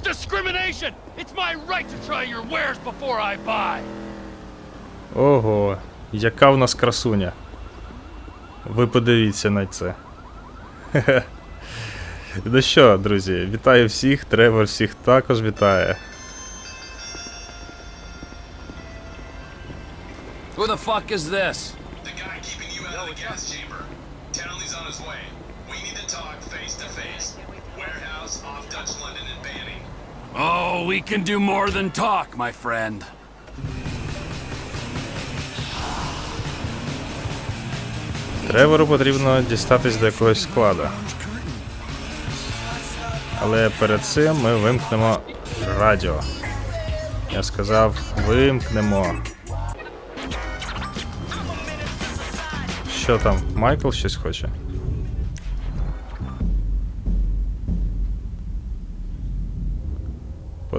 It's discrimination! It's my right to try your wares before I buy! Ого, яка в нас красуня. Ви подивіться на це. Хе-хе. Ну що, друзі, вітаю всіх, Тревор всіх також вітає. Who the fuck is this? The guy keeping you out of the gas chamber. Townley's on his way. We need to talk face to face. Warehouse off Dutch London and Banning. Oh, we can do more than talk, my friend. Тревору потрібно дістатись до якогось складу. Але перед цим ми вимкнемо радіо. Я сказав, вимкнемо. Що там, Майкл щось хоче?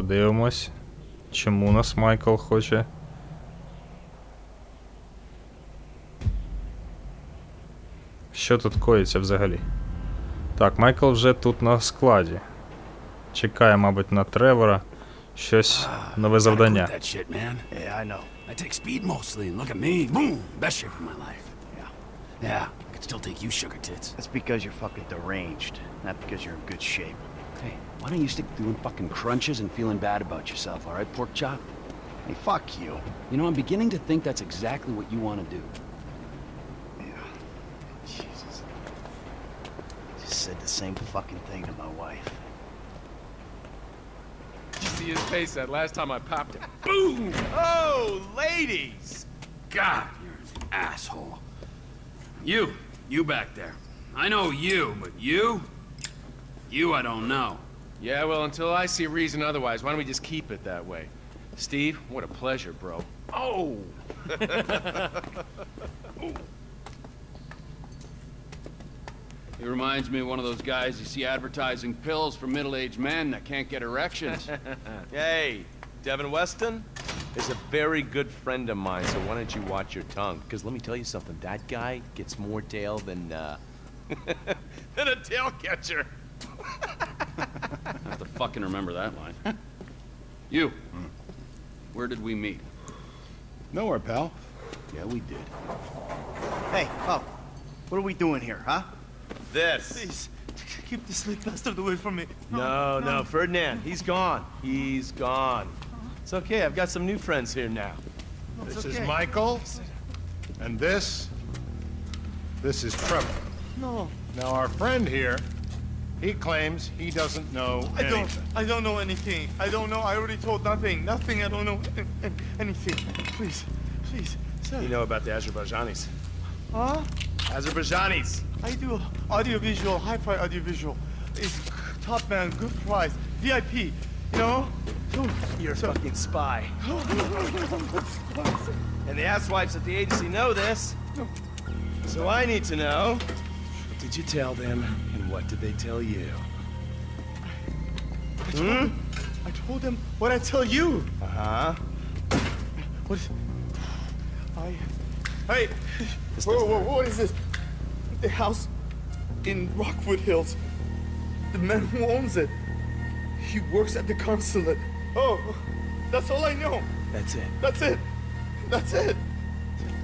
Подивимось, чому нас Майкл хоче. Що тут коїться взагалі? Так, Майкл вже тут на складі. Чекає, мабуть, на Тревора. Щось нове завдання. That shit, man. Yeah, I know. I take speed mostly, and look at me. Boom! Best shape of my life. Yeah. Yeah, I could still take you sugar tits. That's because you're fucking deranged, not because you're in good shape. Hey, why don't you stick to doing fucking crunches and feeling bad about yourself, all right, pork chop? Hey, fuck you. You know, I'm beginning to think that's exactly what you want to do. Yeah. Jesus. Just said the same fucking thing to my wife. Did You see his face that last time I popped him. Boom! Oh, ladies! God, you're an asshole. You, you back there. I know you, but you? You I don't know. Yeah, well, until I see reason otherwise, why don't we just keep it that way? Steve, what a pleasure, bro. Oh! He reminds me of one of those guys you see advertising pills for middle-aged men that can't get erections. Hey, Devin Weston is a very good friend of mine, so why don't you watch your tongue? Because let me tell you something, that guy gets more tail than, uh, than a tail catcher. I have to fucking remember that line. you, where did we meet? Nowhere, pal. Yeah, we did. Hey, oh, what are we doing here, huh? This. Please, keep this little bastard away from me. No, no, Ferdinand, he's gone. He's gone. It's okay, I've got some new friends here now. This okay. is Michael. And this. This is Trevor. No, Now, our friend here, he claims he doesn't know I don't. I don't know anything. I don't know. I already told nothing. Nothing. I don't know an- an- anything. Please, please, sir. You know about the Azerbaijanis. Huh? Azerbaijanis! I do audiovisual, hi-fi audiovisual. It's top man, good price, VIP. You know? So, You're a fucking spy. Oh, and the asswipes at the agency know this. So I need to know, did you tell them, and what did they tell you? I told, them, I told them what I tell you. Uh-huh. What is... I... Hey! Whoa, whoa, what is this? The house in Rockwood Hills. The man who owns it. He works at the consulate. Oh, that's all I know. That's it. That's it. That's it.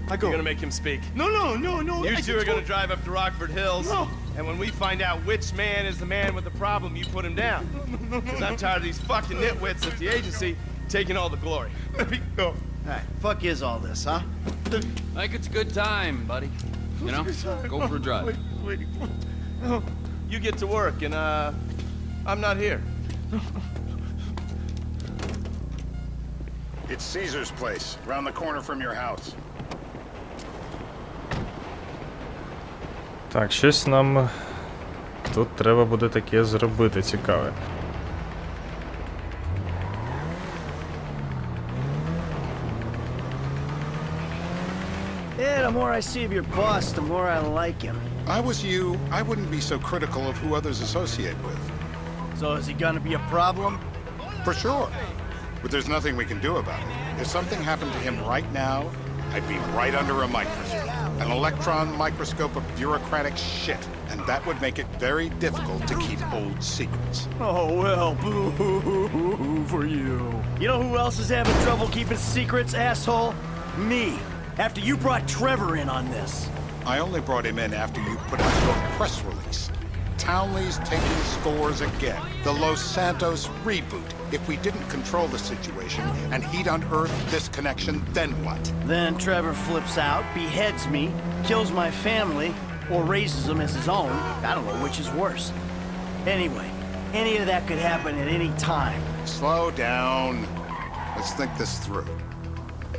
I go. You're gonna make him speak. No, no, no, no. You I two are gonna drive up to Rockford Hills. No. And when we find out which man is the man with the problem, you put him down. Because I'm tired of these fucking nitwits at the agency taking all the glory. Let me go. Hey, fuck is all this, huh? Let me- Like it's a good time, buddy. You know? Go for a drive. Wait, wait. You get to work, and uh, I'm not here. It's Caesar's place, around the corner from your house. Так, щось нам тут треба буде таке зробити цікаве. Yeah, the more I see of your boss, the more I like him. I was you, I wouldn't be so critical of who others associate with. So is he gonna be a problem? For sure. But there's nothing we can do about it. If something happened to him right now, I'd be right under a microscope. An electron microscope of bureaucratic shit. And that would make it very difficult to keep old secrets. Oh, well, boo-hoo-hoo for you. You know who else is having trouble keeping secrets, asshole? Me. After you brought Trevor in on this. I only brought him in after you put out your press release. Townley's taking scores again. The Los Santos reboot. If we didn't control the situation and he'd unearthed this connection, then what? Then Trevor flips out, beheads me, kills my family, or raises them as his own. I don't know which is worse. Anyway, any of that could happen at any time. Slow down. Let's think this through.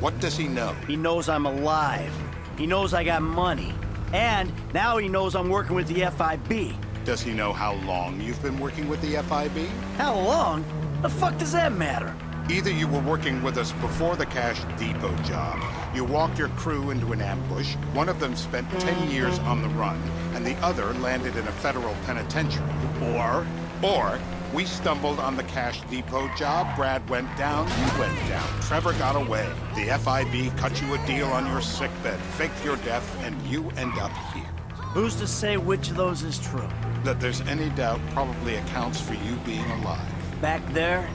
What does he know? He knows I'm alive. He knows I got money. And now he knows I'm working with the FIB. Does he know how long you've been working with the FIB? How long? The fuck does that matter? Either you were working with us before the Cash Depot job, you walked your crew into an ambush, one of them spent 10 years on the run, and the other landed in a federal penitentiary. Or, or, we stumbled on the Cash Depot job, Brad went down, you went down. Trevor got away. The FIB cut you a deal on your sickbed, faked your death, and you end up here. Who's to say which of those is true? That there's any doubt probably accounts for you being alive. Back there,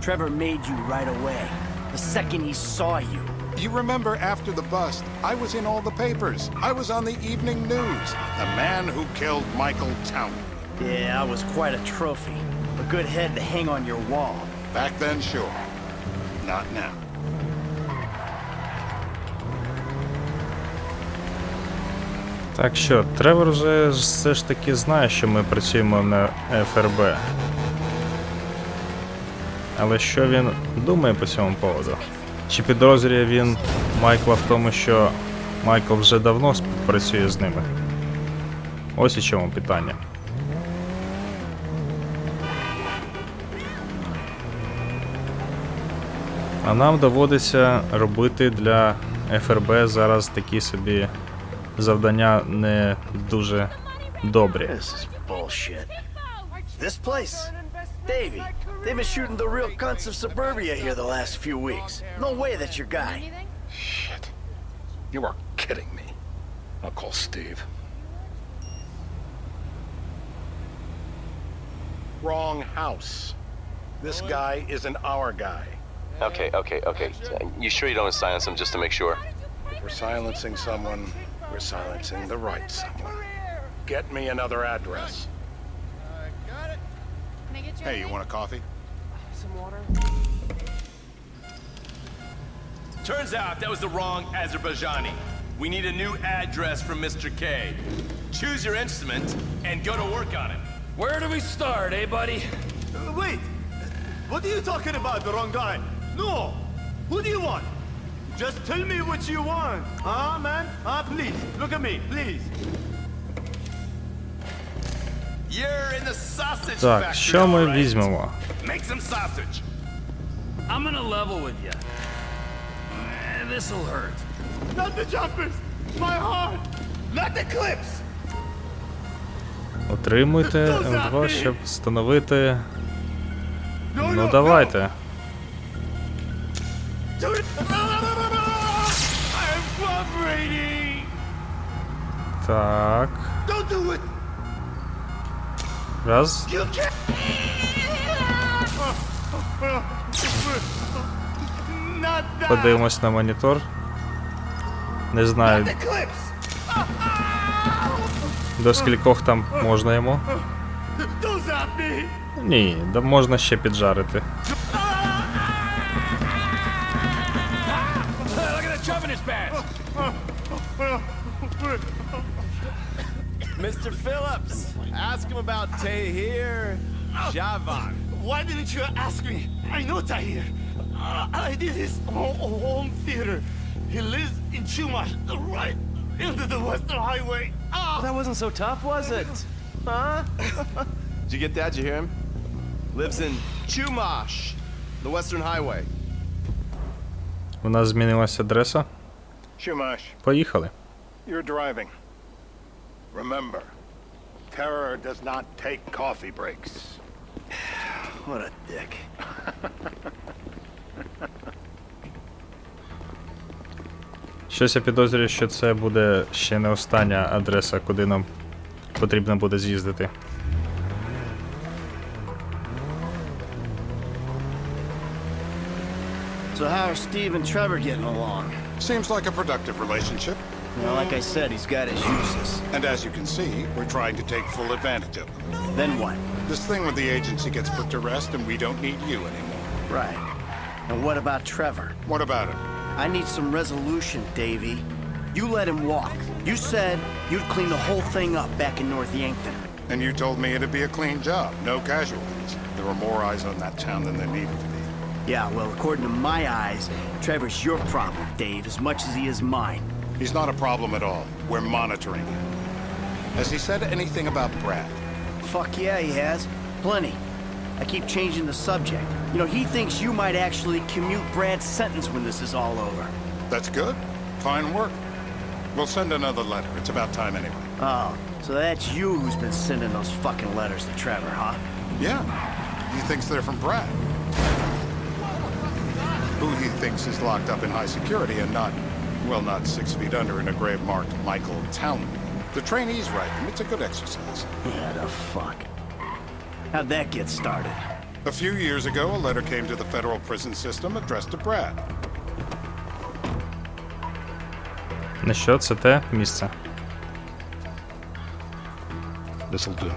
Trevor made you right away. The second he saw you. You remember after the bust, I was in all the papers. I was on the evening news. The man who killed Michael Townley. Yeah, I was quite a trophy. A good head to hang on your wall. Back then, sure. Not now. Так що, Тревор вже все ж таки знає, що ми працюємо на ФРБ. Але що він думає по цьому поводу? Чи підозрює він Майкла в тому, що Майкл вже давно співпрацює з ними? Ось у чому питання. А нам доводиться робити для ФРБ зараз такі собі завдання не дуже добрі. This is bullshit. This place? Davey, they've been shooting the real cunts of suburbia here the last few weeks. No way that's your guy. Shit. You are kidding me. I'll call Steve. Wrong house. This guy isn't our guy. Okay, okay, okay. You sure you don't silence him just to make sure? If we're silencing someone, we're silencing the right someone. Get me another address. Hey, you want a coffee? Some water. Turns out that was the wrong Azerbaijani. We need a new address from Mr. K. Choose your instrument and go to work on it. Where do we start, eh, buddy? Wait! What are you talking about, the wrong guy? No! Who do you want? Just tell me what you want. Huh, man? Ah, please. Look at me, please. You're in the sausage Так, factory, що ми right. візьмемо? Make some sausage. I'm gonna level with you. Eh, This'll hurt. Not the jumpers! My heart! Not the clips! Отримуйте М2, щоб встановити. No, Ну no, давайте. Так. Раз. Подивимось на монітор. Не знаю. До скількох там можна йому? Ні, да можна ще піджарити. Mr. Phillips, ask him about Tahir Javan. Why didn't you ask me? I know Tahir. Uh, I did his ho- home theater. He lives in Chumash, right into the Western Highway. Ah! That wasn't so tough, was it? Huh? Did you get that? Did you hear him? Lives in Chumash, the Western Highway. У нас змінилася адреса. Shumash, Поїхали. you're driving. Remember, terror does not take coffee breaks. What a dick. Щось я підозрюю, що це буде ще не остання адреса, куди нам потрібно буде з'їздити. So how are Steve and Trevor getting along? Seems like a productive relationship. Like I said, he's got his uses. And as you can see, we're trying to take full advantage of them. Then what? This thing with the agency gets put to rest, and we don't need you anymore. Right. And what about Trevor? What about him? I need some resolution, Davy. You let him walk. You said you'd clean the whole thing up back in North Yankton. And you told me it'd be a clean job, no casualties. There were more eyes on that town than there needed to be. Yeah, well, according to my eyes, Trevor's your problem, Dave, as much as he is mine. He's not a problem at all. We're monitoring him. Has he said anything about Brad? Fuck yeah, he has. Plenty. I keep changing the subject. You know, he thinks you might actually commute Brad's sentence when this is all over. That's good. Fine work. We'll send another letter. It's about time anyway. Oh, so that's you who's been sending those fucking letters to Trevor, huh? Yeah. He thinks they're from Brad. Who he thinks is locked up in high security and not, well, not six feet under in a grave marked Michael Townley. The trainees write them. It's a good exercise. Yeah, the fuck. How'd that get started? A few years ago, a letter came to the federal prison system addressed to Brad. Ну що, це те місце? This'll do.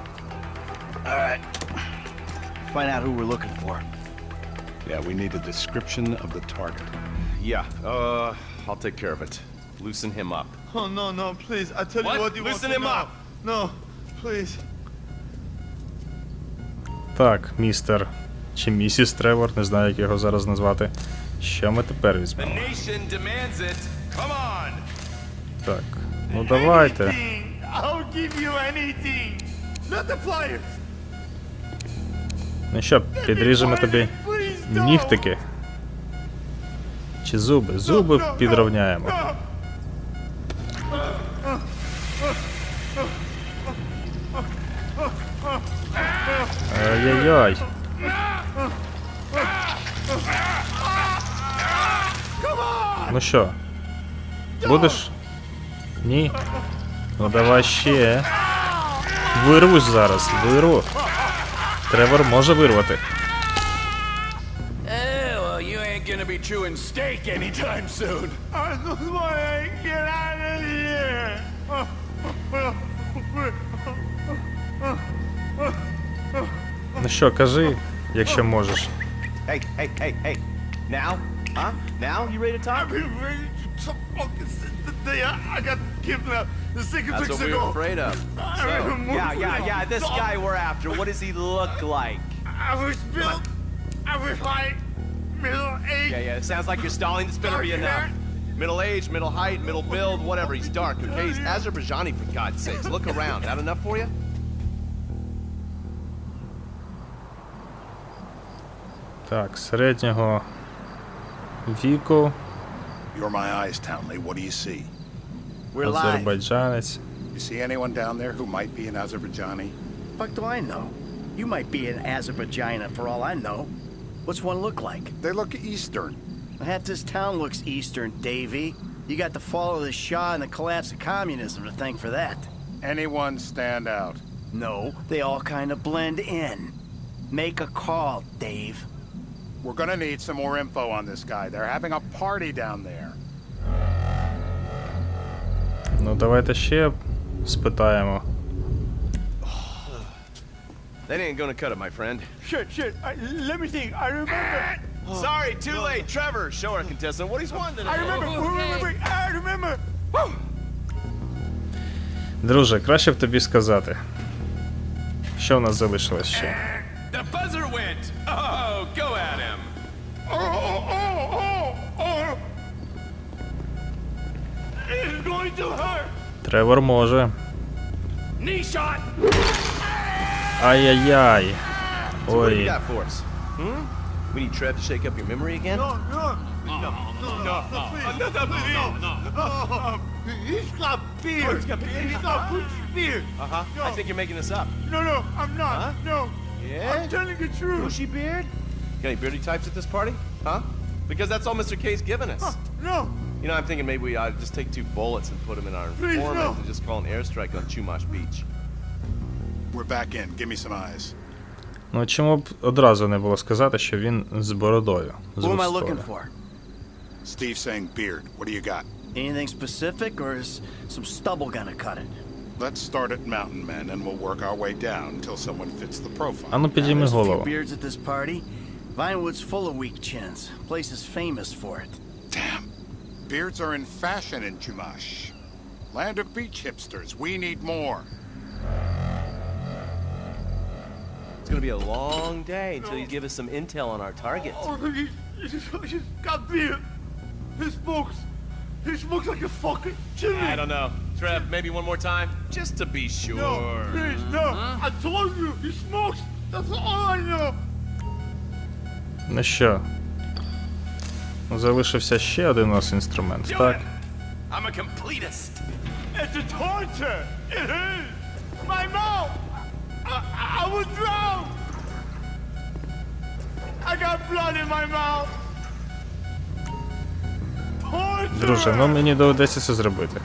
Find out who we're looking for. Yeah, we need a description of the target. Yeah, uh, I'll take care of it. Loosen him up. Oh, no, no, please. I tell What? you what you Loosen want him up. No, please. Так, містер чи місіс Тревор, не знаю, як його зараз назвати. Що ми тепер візьмемо? Так, ну давайте. Ну що, підріжемо тобі нігтики. Чи зуби? Зуби підровняємо. Ай-яй-яй. Ну що? Будеш? Ні. Ну давай ще. Вирвусь зараз, вирву. Тревор може вирвати. ain't gonna be chewing steak anytime soon. I just want to get out of here. Ну що, кажи, якщо можеш. Hey, hey, hey, hey. Now? Huh? Now? You ready to talk? I've been ready to talk since the day I, I got kidnapped. The second That's weeks what we ago. were afraid of. I So, remember yeah, yeah, when yeah. I This saw- guy we're after, what does he look like? I was built. I was like middle age. Yeah, yeah. It sounds like you're stalling. This better be enough. Middle age, middle height, middle build, whatever. He's dark, okay? He's Azerbaijani, for God's sakes. Look around. That enough for you? Так, середнього віку, You're my eyes, Townley. What do you see? We're live. азербайджанець. You see anyone down there who might be an Azerbaijani? Fuck do I know? You might be an Azerbaijana for all I know. What's one look like? They look Eastern. Half this town looks Eastern, Davy. You got the fall of the Shah and the collapse of communism to thank for that. Anyone stand out? No, they all kind of blend in. Make a call, Dave. We're gonna need some more info on this guy. They're having a party down there. Ну, давайте ще спитаємо. That ain't gonna cut it, my friend. Shit, shit. I, let me think. I remember. Sorry, too late. Trevor, show our contestant what he's I today. remember. Wait, wait, wait. I remember. Woo! Друже, краще б тобі сказати. Що в нас залишилось ще? The buzzer went! Oh, go at him! Oh, oh, oh, oh, oh. It's going to hurt. Тревор може. Knee shot! Ay-ay-ay. So what do you got for us? Hmm? We need Trev to shake up your memory again? No, no, no, no, no, no, another beer. No, no. He's got beard! He's got beer. He's got good beer. Uh-huh. No. I think you're making this up. No, no, I'm not. Huh? No. Yeah? I'm telling the truth. Bushy beard? Got any beardy types at this party? Huh? Because that's all Mr. K's given us. Huh, no. You know, I'm thinking maybe we ought to just take two bullets and put them in our Please, informant no. and just call an airstrike on Chumash Beach. We're back in. Give me some eyes. Ну чому б одразу не було сказати, що він з бородою. З Who am I looking for? Steve saying beard. What do you got? Anything specific, or is some stubble gonna cut it? Let's start at Mountain Men and we'll work our way down until someone fits the profile. Ну підійми There's a few голову. beards at this party. Vinewood's full of weak chins. Place is famous for it. Damn. Beards are in fashion in Chumash. Land of beach hipsters. We need more. It's gonna be a long day until you give us some intel on our target. Oh, he, he's, he's got beard. He smokes. He smokes like a fucking chimney. I don't know. Trev, maybe one more time? Just to be No, sure. please, no. I told you, he smokes. That's all I know. Ну що? Залишився ще один у нас інструмент, так? I'm a completist. It's a torture. It is. My mouth. I, I was drowned. Друже, ну мені доведеться це зробити.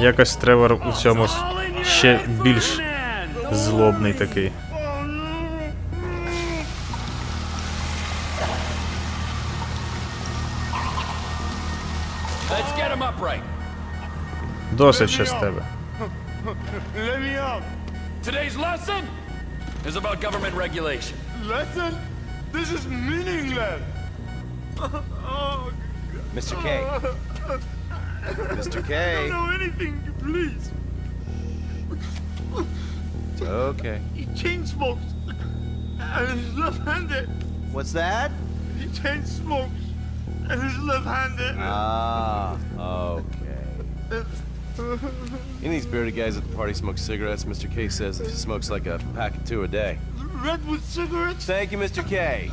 Якось Тревор у цьому ще більш злобний такий. Досить ще з тебе. Let me up. Today's lesson is about government regulation. Lesson? This is meaningless. Oh, Mr. K. Mr. I K. don't know anything, please. Okay. He chain smokes. And he's left-handed. What's that? He chain smokes. And he's left-handed. Ah, okay. Any of these bearded guys at the party smoke cigarettes. Mr. K says he smokes like a pack of two a day. Redwood cigarettes? Thank you, Mr. K.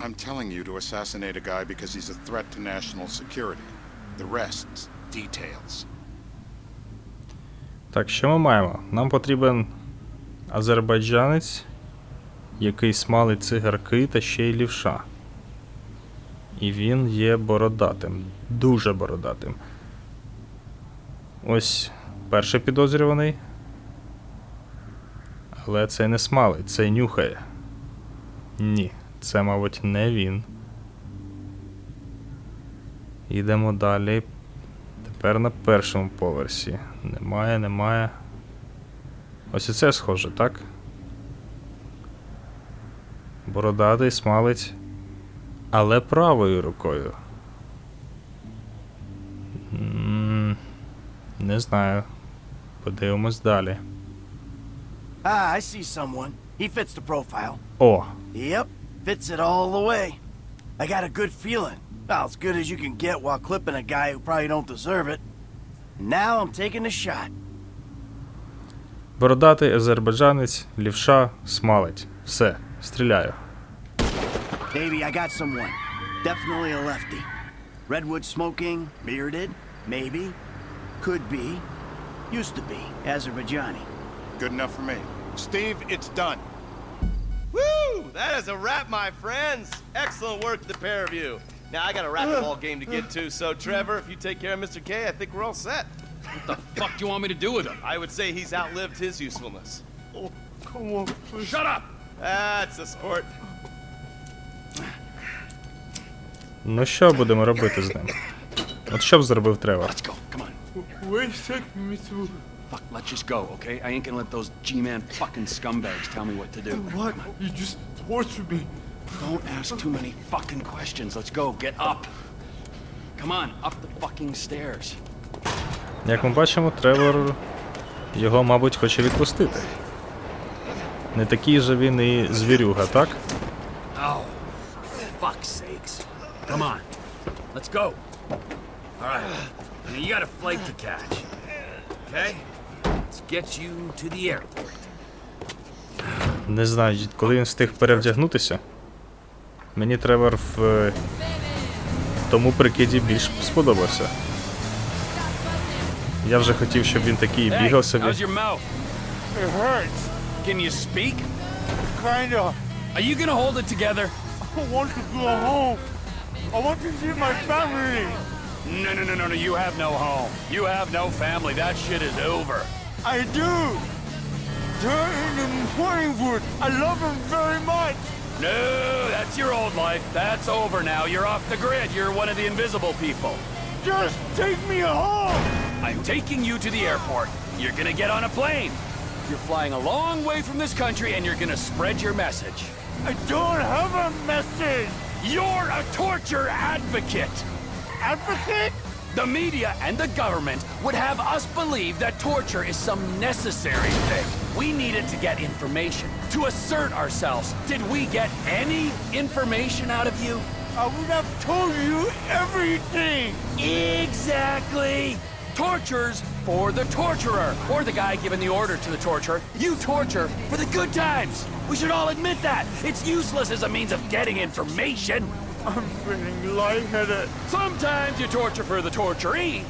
I'm telling you to assassinate a guy because he's a threat to national security. The rest's details. Так, що ми маємо? Нам потрібен азербайджанець, який смалить цигарки та ще й лівша. І він є бородатим. Дуже бородатим. Ось перший підозрюваний. Але це не смалить, це нюхає. Ні, це, мабуть, не він. Йдемо далі. Тепер на першому поверсі. Немає, немає. Ось і це схоже, так? Бородатий смалить. Але правою рукою. Не знаю. Подивимось далі. Ah, I see someone. He fits the profile. О! Yep, fits it all the way. I got a good feeling. Well, as good as you can get while clipping a guy who probably don't deserve it. Now I'm taking the shot. Бородатий азербайджанець, лівша, смалить. Все, стріляю. Davey, I got someone. Definitely a lefty. Redwood smoking, bearded, maybe. Could be. Used to be. Azerbaijani. Good enough for me. Steve, it's done. Woo! That is a wrap, my friends. Excellent work, the pair of you. Now I got a racquetball game to get to, so Trevor, if you take care of Mr. K, I think we're all set. What the fuck do you want me to do with him? I would say he's outlived his usefulness. Oh, come on, please. Shut up! That's a sport. Ну що будемо робити з ним? От що б зробив Тревор? Let's go. Wait a second, Mr. Fuck, let's just go, okay? I ain't gonna let those G-man fucking scumbags tell me what to do. What? You just tortured me. Don't ask too many fucking questions. Let's go. Get up. Come on, up the fucking stairs. Як ми бачимо, Тревор його, мабуть, хоче відпустити. Не такий же він і звірюга, так? Oh, fuck's sakes. Come on. Let's go. All right. I you got a flight to catch. Okay? Let's get you to the airport. Не знаю, коли він встиг перевдягнутися. Мені Тревор в е, тому прикиді більш сподобався. Я вже хотів, щоб він такий бігав собі. It hurts. Can you speak? Kinda. Are you gonna hold it together? I want to go home. I want to see my family. No, no, no, no, no. You have no home. You have no family. That shit is over. I do. In the I love them very much. No, that's your old life. That's over now. You're off the grid. You're one of the invisible people. Just take me home. I'm taking you to the airport. You're gonna get on a plane. You're flying a long way from this country and you're gonna spread your message. I don't have a message. You're a torture advocate. Advocate? The media and the government would have us believe that torture is some necessary thing. We needed to get information, to assert ourselves. Did we get any information out of you? I would have told you everything. Exactly! Tortures for the torturer, or the guy giving the order to the torturer. You torture for the good times. We should all admit that. It's useless as a means of getting information. I'm feeling lightheaded. Sometimes you torture for the torturee,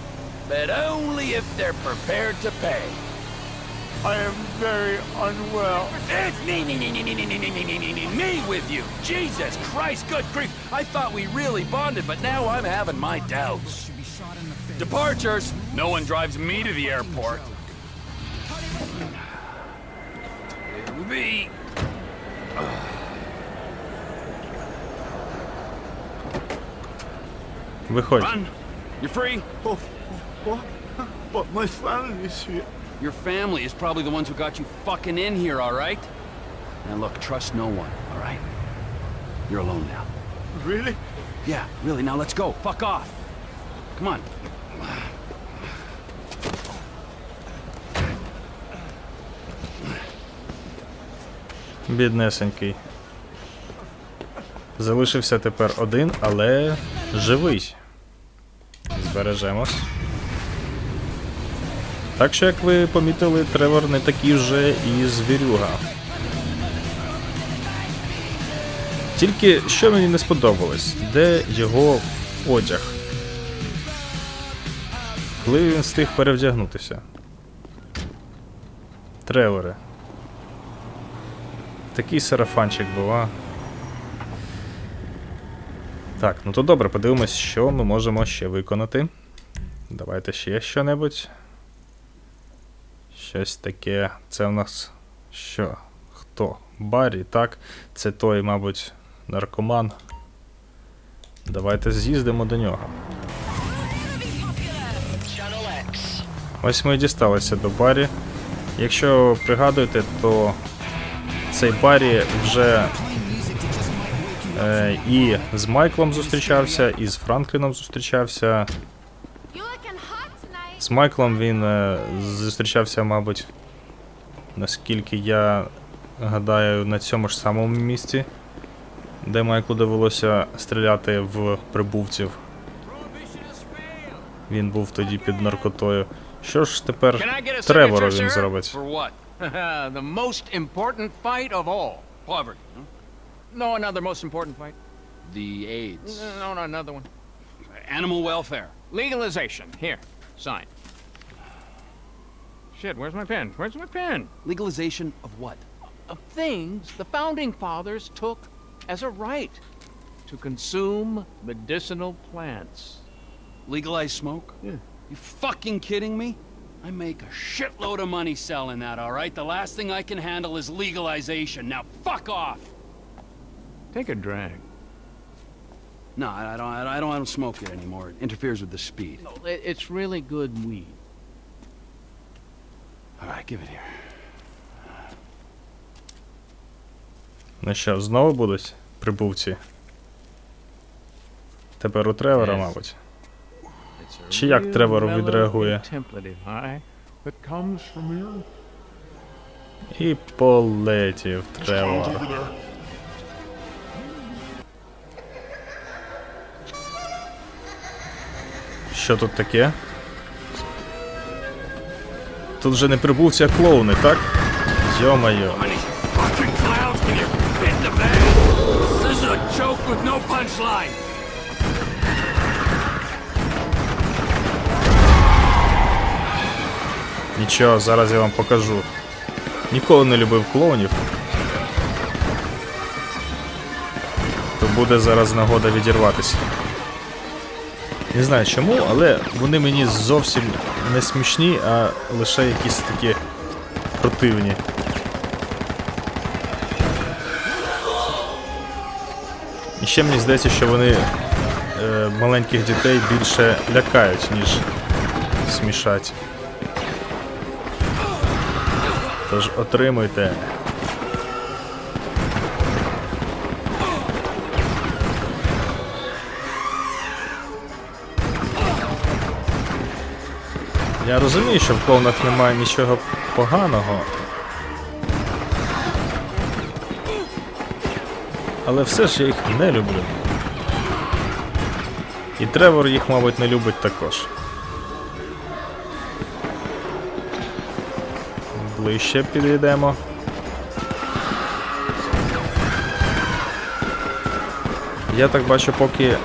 but only if they're prepared to pay. I am very unwell. It's me, me, me, me, me, me, me, me, me, me, me, with you. Jesus Christ, good grief. I thought we really bonded, but now I'm having my doubts. Departures. No one drives me to the airport. Me. Виходь. Run. You're free. Oh, what? But my family is here. Your family is probably the ones who got you fucking in here, all right? And look, trust no one, all right? You're alone now. Really? Yeah, really, now let's go. Fuck off. Come on. Біднесенький. Залишився тепер один, але живий. Збережемось. Так що, як ви помітили, Тревор не такий вже і звірюга. Тільки що мені не сподобалось, де його одяг? Коли він встиг перевдягнутися? Треворе. Такий сарафанчик був, а. Так, ну то добре, подивимось, що ми можемо ще виконати. Давайте ще що-небудь. Щось таке. Це в нас що? Хто? Баррі, так? Це той, мабуть, наркоман. Давайте з'їздимо до нього. Ось ми і дісталися до Баррі. Якщо пригадуєте, то цей Баррі вже е, і з Майклом зустрічався, і з Франкліном зустрічався. З Майклом він е, зустрічався, мабуть, наскільки я гадаю, на цьому ж самому місці, де Майклу довелося стріляти в прибувців. Він був тоді під наркотою. Що ж тепер Тревору він зробить? No, another most important point. The AIDS. No, no, another one. Animal welfare. Legalization. Here, sign. Shit, where's my pen? Where's my pen? Legalization of what? Of things the founding fathers took as a right to consume medicinal plants. Legalize smoke? Yeah. You fucking kidding me? I make a shitload of money selling that, all right? The last thing I can handle is legalization. Now fuck off! Take a drag. No, I I don't, I don't, I don't smoke it anymore. It interferes with the speed. No, It- It's really good weed. All right, give it here. Ну що, знову будуть прибувці? Тепер у Тревора, мабуть. Чи як Тревор відреагує? І полетів Тревор. Що тут таке? Тут вже не прибувся клоуни, так? Йо-моє. Нічого, зараз я вам покажу. Ніколи не любив клоунів. То буде зараз нагода відірватися. Не знаю чому, але вони мені зовсім не смішні, а лише якісь такі противні. І ще мені здається, що вони е, маленьких дітей більше лякають, ніж смішать. Тож отримуйте. Я розумію, що в клоунах немає нічого поганого. Але все ж я їх не люблю. І Тревор їх, мабуть, не любить також. Ближче підійдемо. Я так бачу, поки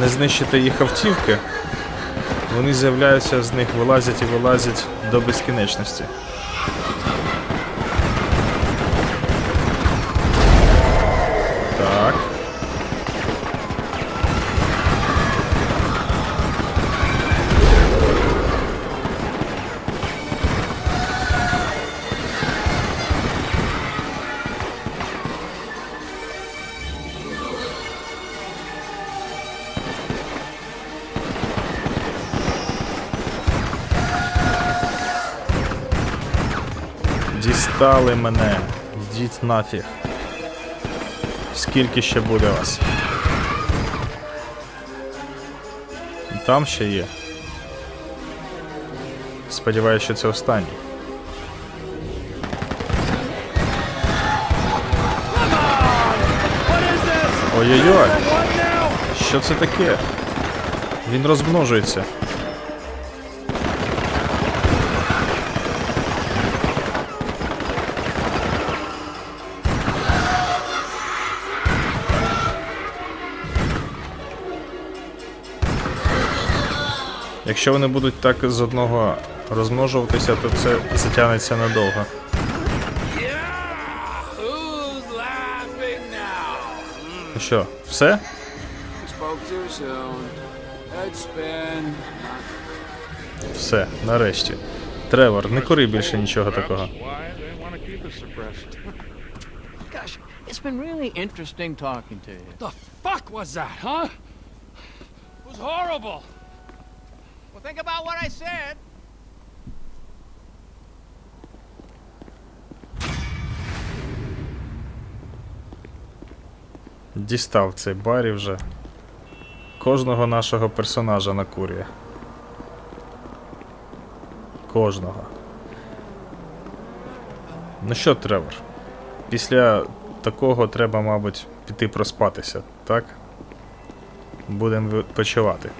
не знищити їх автівки, вони з'являються з них, вилазять і вилазять до безкінечності. Дістали мене. Йдіть нафіг. Скільки ще буде вас? Там ще є. Сподіваюсь, що це останній. Ой-ой-ой! Що це таке? Він розмножується. Якщо вони будуть так з одного розмножуватися, то це затягнеться надовго. Ну що, все? Все, нарешті. Тревор, не кури більше нічого такого. Gosh, it's been really interesting talking to you. The fuck was that, huh? It was horrible. Think about what I said. Дістав цей барі вже. Кожного нашого персонажа накурює. Кожного. Ну що, Тревор? Після такого треба, мабуть, піти проспатися, так? Будемо відпочивати.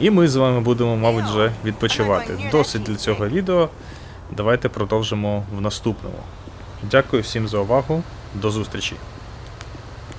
І ми з вами будемо, мабуть, вже відпочивати. Досить для цього відео. Давайте продовжимо в наступному. Дякую всім за увагу. До зустрічі!